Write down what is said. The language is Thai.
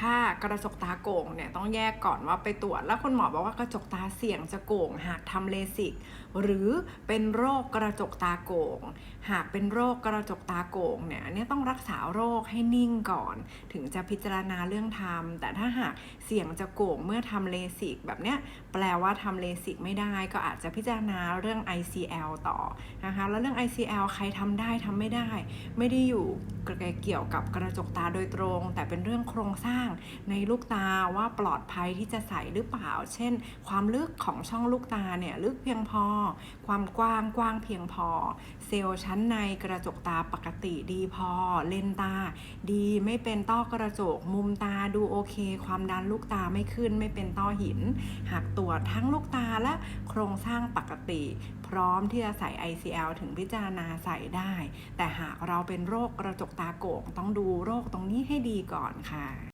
ถ้ากระจกตาโก่งเนี่ยต้องแยกก่อนว่าไปตรวจ แล้วคุณหมอบอกว่ากระจกตาเสี่ยงจะโก่ง หากทำเลสิก หรือเป็นโรคกระจกตาโก่ง หากเป็นโรคกระจกตาโก่งเนี่ยอันนี้ต้องรักษาโรคให้นิ่งก่อน ถึงจะพิจารณาเรื่องทำแต่ถ้าหากเสี่ยงจะโก่งเมื่อทำเลสิกแบบเนี้ยแปลว่าทำเลสิกไม่ได้ ก็อาจจะพิจารณาเรื่อง ICL ต่อนะคะแล้วเรื่อง ICL ใครทำได้ทำไม่ได้ ไม่ได้อยู่เกี่ยวกับกระจกตาโดยตรง แต่เป็นเรื่องโครงสร้างาง ในลูกตาว่าปลอดภัยที่จะใส่หรือเปล่า เช่น ความลึกของช่องลูกตาเนี่ยลึกเพียงพอ ความกว้างกว้างเพียงพอ เซลล์ชั้นในกระจกตาปกติดีพอ เลนตา ดีไม่เป็นต้อกระจก มุมตาดูโอเค ความดันลูกตาไม่ขึ้นไม่เป็นต้อหิน หากตรวจทั้งลูกตาและโครงสร้างปกติ พร้อมที่จะใส่ ICL ถึงพิจารณาใส่ได้ แต่หากเราเป็นโรคกระจกตาโก่งต้องดูโรคตรงนี้ให้ดีก่อนค่ะ